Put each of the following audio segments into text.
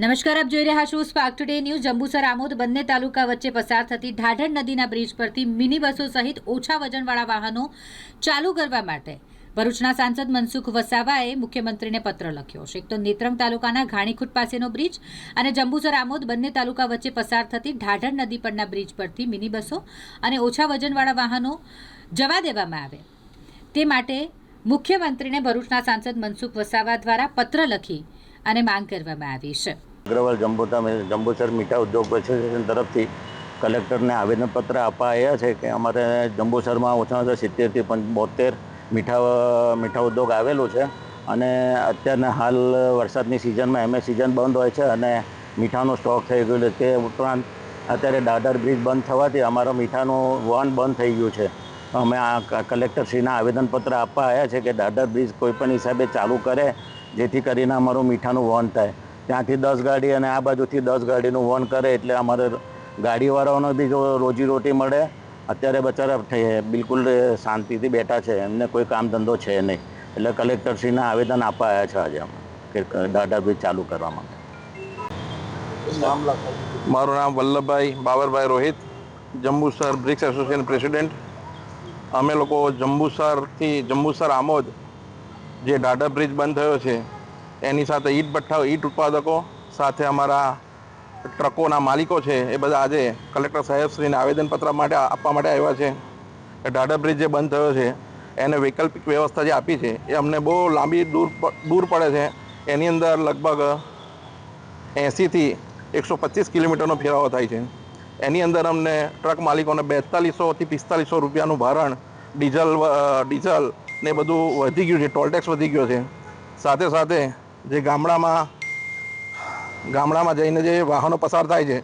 નમસ્કાર, આપ જોઈ રહ્યા છો Spark Today News Jambusar, Amod બંને તાલુકા વચ્ચે પસાર થતી ઢાઢર નદીના બ્રિજ પરથી મિની બસો સહિત ઓછા વજનવાળા વાહનો ચાલુ કરવા માટે ભરૂચના સાંસદ મનસુખ વસાવાએ મુખ્યમંત્રીને પત્ર લખ્યો છે. એક તો નેત્રંગ તાલુકાના ઘાણીખુટ પાસેનો બ્રિજ અને જંબુસર, આમોદ બંને તાલુકા વચ્ચે પસાર થતી ઢાઢર નદી પરના બ્રિજ પરથી મિની બસો અને ઓછા વજનવાળા વાહનો જવા દેવામાં આવે. તે માટે મુખ્યમંત્રીને ભરૂચના સાંસદ મનસુખ વસાવા દ્વારા પત્ર લખી અને માંગ કરવામાં આવી છે. અગ્રવાલ જંબુતા જંબુસર મીઠા ઉદ્યોગ એસોસિએશન તરફથી કલેક્ટરને આવેદનપત્ર આવ્યા છે કે અમારે જંબુસરમાં ઓછામાં ઓછા સિત્તેરથી બોતેર મીઠા મીઠા ઉદ્યોગ આવેલું છે અને અત્યારના હાલ વરસાદની સિઝનમાં એમએ સિઝન બંધ હોય છે અને મીઠાનો સ્ટોક થઈ ગયો છે. તે ઉપરાંત અત્યારે દાદર બ્રિજ બંધ થવાથી અમારો મીઠાનું વહન બંધ થઈ ગયું છે. અમે આ કલેક્ટરશ્રીના આવેદનપત્ર આપવા આવ્યા છે કે દાદર બ્રિજ કોઈપણ હિસાબે ચાલુ કરે જેથી કરીને અમારું મીઠાનું વહન થાય. ત્યાંથી દસ ગાડી અને આ બાજુથી દસ ગાડીનું વહન કરે એટલે અમારે ગાડીવાળાઓને બી જો રોજીરોટી મળે, અત્યારે બચારા થઈ બિલકુલ શાંતિથી બેઠા છે. એમને કોઈ કામ ધંધો છે નહીં. એટલે કલેક્ટરશ્રીને આવેદન આપવા છે આજે અમે કે દાદા બ્રિજ ચાલુ કરવા માટે. મારું નામ Vallabhbhai Babarbhai Rohit, Jambusar bricks association president. અમે લોકો જંબુસરથી જંબુસર આમોદ જે ડાડા બ્રિજ બંધ થયો છે, એની સાથે ઈટ ભઠ્ઠા ઈટ ઉત્પાદકો સાથે અમારા ટ્રકોના માલિકો છે, એ બધા આજે કલેક્ટર સાહેબશ્રીને આવેદનપત્ર માટે આપવા માટે આવ્યા છે. કે ડાડા બ્રિજ જે બંધ થયો છે, એને વૈકલ્પિક વ્યવસ્થા જે આપી છે, એ અમને બહુ લાંબી દૂર દૂર પડે છે. એની અંદર લગભગ એંસીથી એકસો પચીસ કિલોમીટરનો ફેરાવો થાય છે. એની અંદર અમને ટ્રક માલિકોને બેતાલીસોથી પિસ્તાલીસો રૂપિયાનું ભારણ ડીઝલ ડીઝલ ને બધું વધી ગયું છે ટોલટેક્સ વધી ગયો છે. સાથે સાથે જે ગામડામાં ગામડામાં જઈને જે વાહનો પસાર થાય છે,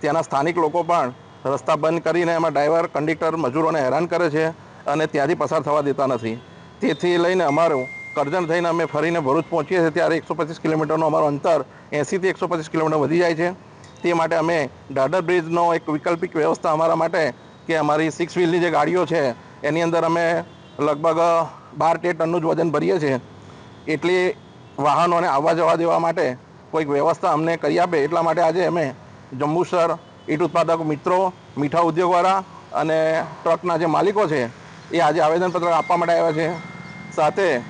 ત્યાંના સ્થાનિક લોકો પણ રસ્તા બંધ કરીને એમાં ડ્રાઈવર, કંડક્ટર, મજૂરોને હેરાન કરે છે અને ત્યાંથી પસાર થવા દેતા નથી. તેથી લઈને અમારું કરજણ થઈને અમે ફરીને ભરૂચ પહોંચીએ છીએ, ત્યારે એકસો પચીસ કિલોમીટરનું અમારું અંતર એંસીથી એકસો પચીસ કિલોમીટર વધી જાય છે. તે માટે અમે દાદર બ્રિજનો એક વૈકલ્પિક વ્યવસ્થા અમારા માટે કે અમારી સિક્સ વ્હીલની જે ગાડીઓ છે, એની અંદર અમે લગભગ બાર તેર ટનનું જ વજન ભરીએ છીએ. એટલે વાહનોને આવવા જવા દેવા માટે કોઈક વ્યવસ્થા અમને કરી આપે. એટલા માટે આજે અમે જંબુસર, ઈટ ઉત્પાદક મિત્રો, મીઠા ઉદ્યોગવાળા અને ટ્રકના જે માલિકો છે, એ આજે આવેદનપત્ર આપવા માટે આવ્યા છે. સાથે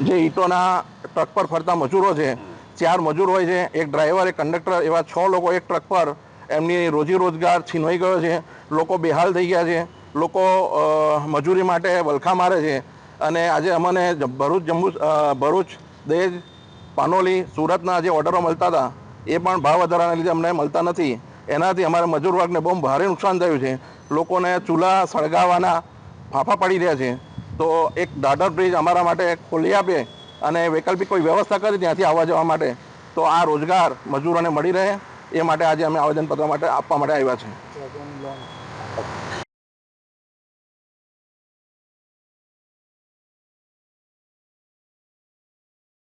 જે ઈંટોના ટ્રક પર ફરતા મજૂરો છે, ચાર મજૂર હોય છે, એક ડ્રાઈવર, એક કંડક્ટર એવા છ લોકો એક ટ્રક પર એમની રોજી રોજગાર છીનવાઈ ગયો છે. લોકો બેહાલ થઈ ગયા છે. લોકો મજૂરી માટે વલખા મારે છે. અને આજે અમને ભરૂચ જંબુ ભરૂચ, દહેજ, પાનોલી, સુરતના જે ઓર્ડરો મળતા હતા, એ પણ ભાવ વધારાના લીધે અમને મળતા નથી. એનાથી અમારા મજૂર વર્ગને બહુ ભારે નુકસાન થયું છે. લોકોને ચૂલા સળગાવવાના ફાફા પડી રહ્યા છે. તો એક દાદર બ્રિજ અમારા માટે ખોલી આપે અને વૈકલ્પિક કોઈ વ્યવસ્થા કરી ત્યાંથી આવવા જવા માટે. તો આ રોજગાર મજૂરોને મળી રહે, એ માટે આજે અમે આવેદનપત્ર માટે આપવા માટે આવ્યા છે